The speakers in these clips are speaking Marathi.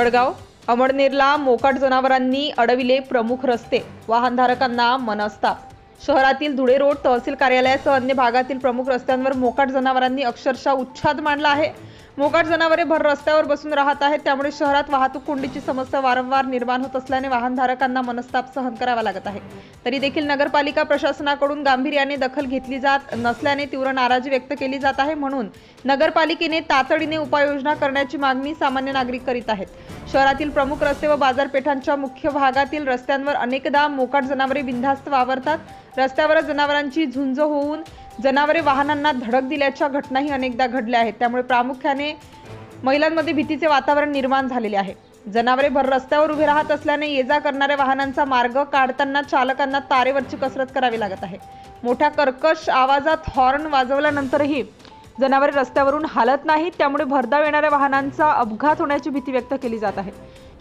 जळगाव. अमळनेरला मोकाट जनावरांनी अडविले प्रमुख रस्ते. वाहनधारकांना मनस्ताप. शहरातील धुळे रोड तहसील कार्यालयासह अन्य भागातील प्रमुख रस्त्यांवर मोकाट जनावरांनी अक्षरशः उच्छाद मांडला आहे. मोकाट जनावरे भर रस्त्यावर बसून राहत आहेत. त्यामुळे शहरात वाहतूक कोंडीची समस्या वारंवार निर्माण होत असल्याने वाहनधारकांना मनस्ताप सहन करावा लागत आहे. तरी देखील नगरपालिका प्रशासनाकडून गांभीर्याने दखल घेतली जात नसल्याने तीव्र नाराजी व्यक्त केली जात आहे. म्हणून नगरपालिकेने तातडीने उपाययोजना करण्याची मागणी सामान्य नागरिक करीत आहेत. शहरातील प्रमुख रस्ते व बाजारपेठांच्या मुख्य भागातील रस्त्यांवर अनेकदा मोकाट जनावरे बिनधास्त वावरतात. रस्त्यावर जनावरांची झुंज होऊन जनावरे वाहनांना धडक दिल्याच्या घटनाही अनेकदा घडल्या आहेत. त्यामुळे प्रामुख्याने महिलांमध्ये भीतीचे वातावरण निर्माण झालेले आहे. जनावरे भर रस्त्यावर उभे राहत असल्याने ये जा करणाऱ्या वाहनांचा मार्ग काढताना चालकांना तारेवरची कसरत करावी लागत आहे. मोठ्या कर्कश आवाजात हॉर्न वाजवल्यानंतरही जनावरे रस्त्यावरून हालत नाहीत त्यामुळे भरधाव येणाऱ्या वाहनांचा अपघात होण्याची भीती व्यक्त केली जात आहे.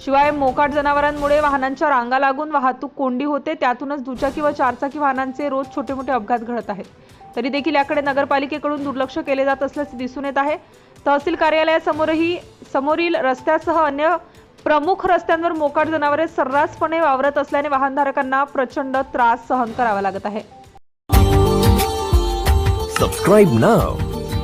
शिवाय मोकाट जनावरांमुळे वाहनांच्या रांगा लागून वाहतूक कोंडी होते त्यातूनच दुचाकी व चारचाकी वाहनांचे रोज छोटे मोठे अपघात घडत आहेत. तरी देखील याकडे नगरपालिकेकडून दुर्लक्ष केले जात असल्याचे दिसून येत आहे. तहसील कार्यालयासमोरही समोरील रस्त्यासह अन्य प्रमुख रस्त्यांवर मोकाट जनावरे सर्रासपणे वावरत असल्याने वाहनधारकांना प्रचंड त्रास सहन करावा लागत आहे. Subscribe now